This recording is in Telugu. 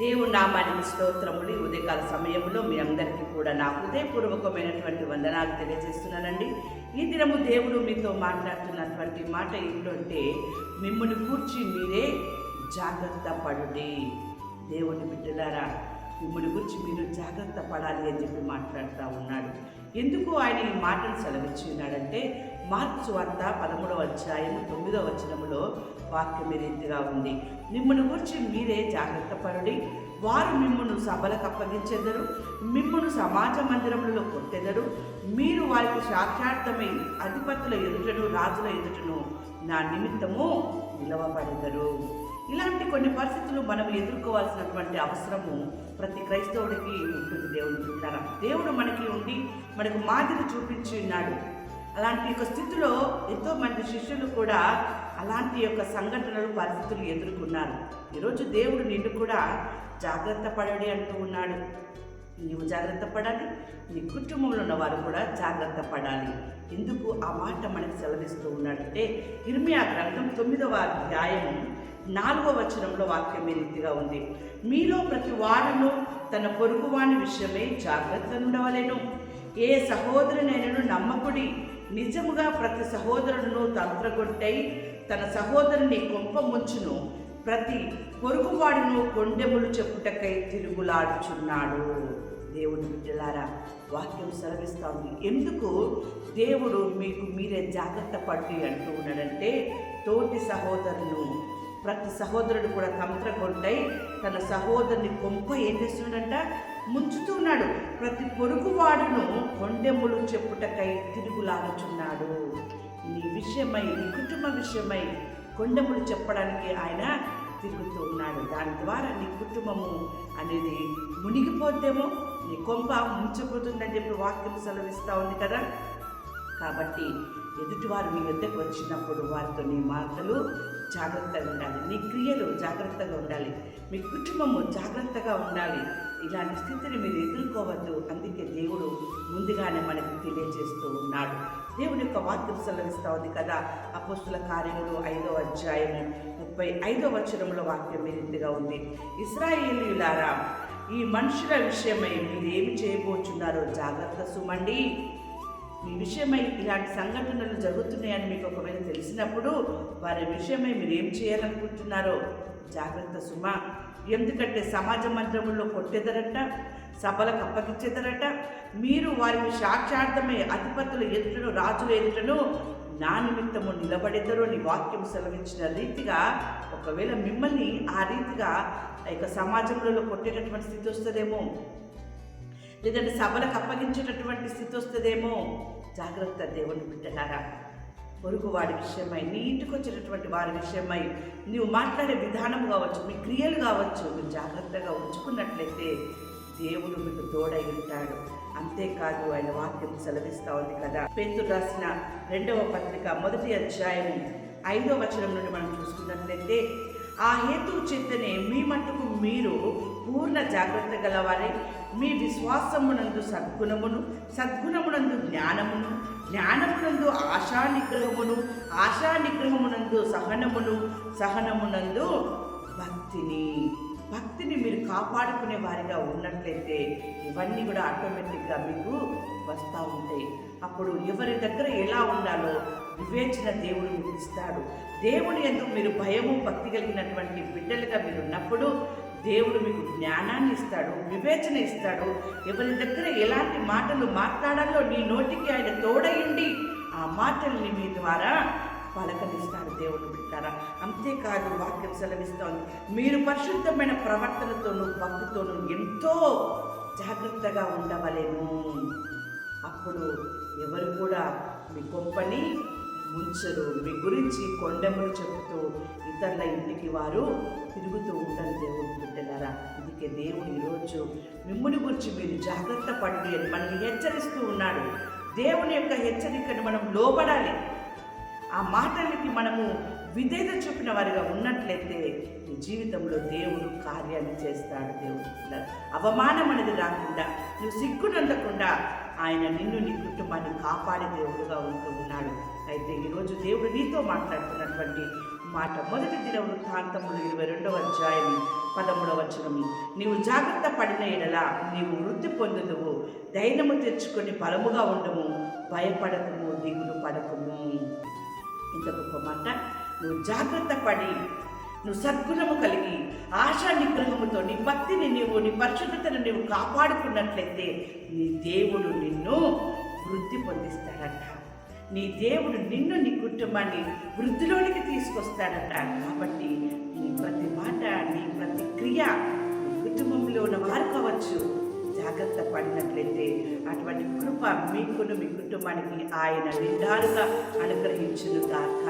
దేవుడు నామానికి స్తోత్రములు. ఈ ఉదయకాల సమయంలో మీ అందరికీ కూడా నా హృదయపూర్వకమైనటువంటి వందనాలు తెలియజేస్తున్నానండి. ఈ దినము దేవుడు మీతో మాట్లాడుతున్నటువంటి మాట ఏంటంటే మిమ్మల్ని కూర్చి మీరే జాగ్రత్త పడుడి. దేవుని బిడ్డలారా మిమ్మల్ని గురించి మీరు జాగ్రత్త పడాలి అని చెప్పి మాట్లాడుతూ ఉన్నాడు. ఎందుకు ఆయన ఈ మాటను సెలవిచ్చి ఉన్నాడంటే మార్క్స్ వార్త పదమూడవ అధ్యాయం తొమ్మిదవ వచనంలో వాక్యం రీతిగా ఉంది. మిమ్మల్ని గురించి మీరే జాగ్రత్త పడుడి. వారు మిమ్మల్ని సభలకు అప్పగించెదరు. మిమ్మల్ని సమాజ మందిరములలో కొట్టెదరు. మీరు వారికి సాక్షార్థమై అధిపతుల ఎదుటను రాజుల ఎదుటను నా నిమిత్తము నిలవబడెదరు. ఇలాంటి కొన్ని పరిస్థితులు మనం ఎదుర్కోవాల్సినటువంటి అవసరము ప్రతి క్రైస్తవుడికి ఉంటుంది దేవుని బిడ్డలారా దేవుడు మనకి ఉండి మనకు మాదిరి చూపించి ఉన్నాడు. అలాంటి యొక్క స్థితిలో శిష్యులు కూడా అలాంటి యొక్క సంఘటనలు పరిస్థితులు ఎదుర్కొన్నారు. ఈరోజు దేవుడు నిన్ను కూడా జాగ్రత్త పడడి అంటూ ఉన్నాడు. నీవు జాగ్రత్త పడాలి నీ కుటుంబంలో ఉన్న వారు కూడా జాగ్రత్త పడాలి. ఎందుకు ఆ మాట మనకు సెలవిస్తూ ఉన్నాడంటే ఇర్మియా గ్రంథం తొమ్మిదవ అధ్యాయము నాలుగవ వచనంలో వాక్యం ఈ రీతిగా ఉంది. మీలో ప్రతి వాడును తన పొరుగువాని విషయమై జాగ్రత్త ఉండవలేను. ఏ సహోదరునైనను నమ్మకుడి నిజముగా ప్రతి సహోదరుడును తంత్రగొట్టై తన సహోదరుని కొంప ముంచును. ప్రతి పొరుగువాడును కొండెములు చెప్పుటకై తిరుగులాడుచున్నాడు. దేవుని బిడ్డలారా వాక్యం సెలవిస్తా ఎందుకు? దేవుడు మీకు మీరే జాగ్రత్త పడి అంటూ ఉన్నాడంటే తోటి సహోదరును ప్రతి సహోదరుడు కూడా తంత్రగొట్టై తన సహోదరుని కొంప ఏం చేస్తున్నాడంట? ముంచుతున్నాడు. ప్రతి పొరుగువాడును కొండెములు చెప్పుటకై తిరుగులాగుచున్నాడు నీ విషయమై నీ కుటుంబ విషయమై కొండెములు చెప్పడానికి ఆయన తిరుగుతూ ఉన్నాడు దాని ద్వారా నీ కుటుంబము అనేది మునిగిపోతేమో నీ కొంప ముంచిపోతుందని చెప్పి వాక్యం సెలవిస్తూ ఉంది కదా. కాబట్టి ఎదుటివారు మీ వద్దకు వచ్చినప్పుడు వారితో నీ మాటలు జాగ్రత్తగా ఉండాలి. మీ క్రియలు జాగ్రత్తగా ఉండాలి. మీ కుటుంబము జాగ్రత్తగా ఉండాలి. ఇలాంటి స్థితిని మీరు ఎదుర్కోవద్దు. అందుకే దేవుడు ముందుగానే మనకు తెలియజేస్తూ ఉన్నాడు. దేవుని యొక్క వాక్యం సెలవిస్తూ ఉంది కదా. అపోస్తుల కార్యములు ఐదో అధ్యాయము ముప్పై ఐదో వచనంలో వాక్యం ఈ రీతిగా ఉంది. ఇస్రాయేలీలారా ఈ మనుషుల విషయమై మీరు ఏమి చేయబోచున్నారో జాగ్రత్త సుమండి. మీ విషయమై ఇలాంటి సంఘటనలు జరుగుతున్నాయని మీకు ఒకవేళ తెలిసినప్పుడు వారి విషయమై మీరు ఏం చేయాలనుకుంటున్నారో జాగ్రత్త సుమ. ఎందుకంటే సమాజ మందిరముల్లో కొట్టేదరట సభలకు అప్పగించేదరట మీరు వారికి సాక్షార్థమై అధిపతుల ఎదుటను రాజుల ఎదుటను నా నిమిత్తము నిలబడేద్దరు అని వాక్యం సెలవించిన రీతిగా ఒకవేళ మిమ్మల్ని ఆ రీతిగా ఆ యొక్క సమాజంలో కొట్టేటటువంటి స్థితి వస్తుందేమో? లేదంటే సభలకు అప్పగించేటటువంటి స్థితి వస్తుందేమో? జాగ్రత్త దేవుని బిడ్డలారా. పొరుగు వాడి విషయమై నీ ఇంటికి వచ్చినటువంటి వారి విషయమై నీవు మాట్లాడే విధానం కావచ్చు మీ క్రియలు కావచ్చు మీరు జాగ్రత్తగా ఉంచుకున్నట్లయితే దేవుడు మీకు తోడై ఉంటాడు. అంతేకాదు ఆయన వాక్యం సెలవిస్తూ ఉంది కదా. పేతులు రాసిన రెండవ పత్రిక మొదటి అధ్యాయం ఐదవ వచనం నుండి మనం చూసుకున్నట్లయితే ఆ హేతువు చేతనే మీ మట్టుకు మీరు పూర్ణ జాగ్రత్త గలవారే. మీ విశ్వాసమునందు సద్గుణమును సద్గుణమునందు జ్ఞానమును జ్ఞానమునందు ఆశా నిగ్రహమును ఆశా నిగ్రహమునందు సహనమును సహనమునందు భక్తిని. భక్తిని మీరు కాపాడుకునే వారిగా ఉన్నట్లయితే ఇవన్నీ కూడా ఆటోమేటిక్గా మీకు వస్తూ ఉంటాయి. అప్పుడు ఎవరి దగ్గర ఎలా ఉండాలో వివేచన దేవుడు మీకు ఇస్తాడు. దేవుని ఎందుకు మీరు భయము భక్తి కలిగినటువంటి బిడ్డలుగా మీరు ఉన్నప్పుడు దేవుడు మీకు జ్ఞానాన్ని ఇస్తాడు వివేచన ఇస్తాడు. ఎవరి దగ్గర ఎలాంటి మాటలు మాట్లాడాలో నీ నోటికి ఆయన తోడయుండి ఆ మాటల్ని మీ ద్వారా పలకనిస్తాడు దేవుడు బిడ్డారా. అంతేకాదు వాక్యం సెలవిస్తోంది మీరు పరిశుద్ధమైన ప్రవర్తనతోనూ భక్తితోనూ ఎంతో జాగ్రత్తగా ఉండవలేను అప్పుడు ఎవరు కూడా మీ కొంపని ఉంచరు. మీ గురించి కొండెములు చెబుతూ ఇతరుల ఇంటికి వారు తిరుగుతూ ఉంటారు దేవుడు బిడ్డలారా. అందుకే దేవుడు ఈరోజు మిమ్మల్ని గురించి మీరు జాగ్రత్త పడి అని మనల్ని హెచ్చరిస్తూ ఉన్నాడు. దేవుని యొక్క హెచ్చరికను మనం లోబడాలి. ఆ మాటలకి మనము విధేత చూపిన వారిగా ఉన్నట్లయితే నీ జీవితంలో దేవుడు కార్యాన్ని చేస్తాడు దేవుడు అవమానం అనేది రాకుండా నువ్వు సిగ్గునందకుండా ఆయన నిన్ను నీ కుటుంబాన్ని కాపాడే దేవుడుగా ఉంటూ ఉన్నాడు. అయితే ఈరోజు దేవుడు నీతో మాట్లాడుతున్నటువంటి మాట మొదటి దిన వృత్తాంతములు ఇరవై రెండవ అధ్యాయం పదమూడవ వచనము. నీవు జాగ్రత్త పడిన ఎడల నీవు వృద్ధి పొందుదువు. ధైర్యము తెచ్చుకొని బలముగా ఉండము. భయపడకము దిగులు పడకము. ఇంత గొప్ప మాట. నువ్వు జాగ్రత్త పడి నువ్వు సద్గుణము కలిగి ఆశా నిగ్రహముతో నీ భక్తిని నీవు నీ పరిశుద్ధతను నీవు కాపాడుకున్నట్లయితే నీ దేవుడు నిన్ను వృద్ధి పొందిస్తాడట. నీ దేవుడు నిన్ను నీ కుటుంబాన్ని వృద్ధిలోనికి తీసుకొస్తాడట. కాబట్టి నీ ప్రతి మాట నీ ప్రతి క్రియ కుటుంబంలో ఉన్న వారు కావచ్చు జాగ్రత్త పడినట్లయితే అటువంటి కృప మీకును మీ కుటుంబానికి ఆయన నిండారుగా అనుగ్రహించును గాక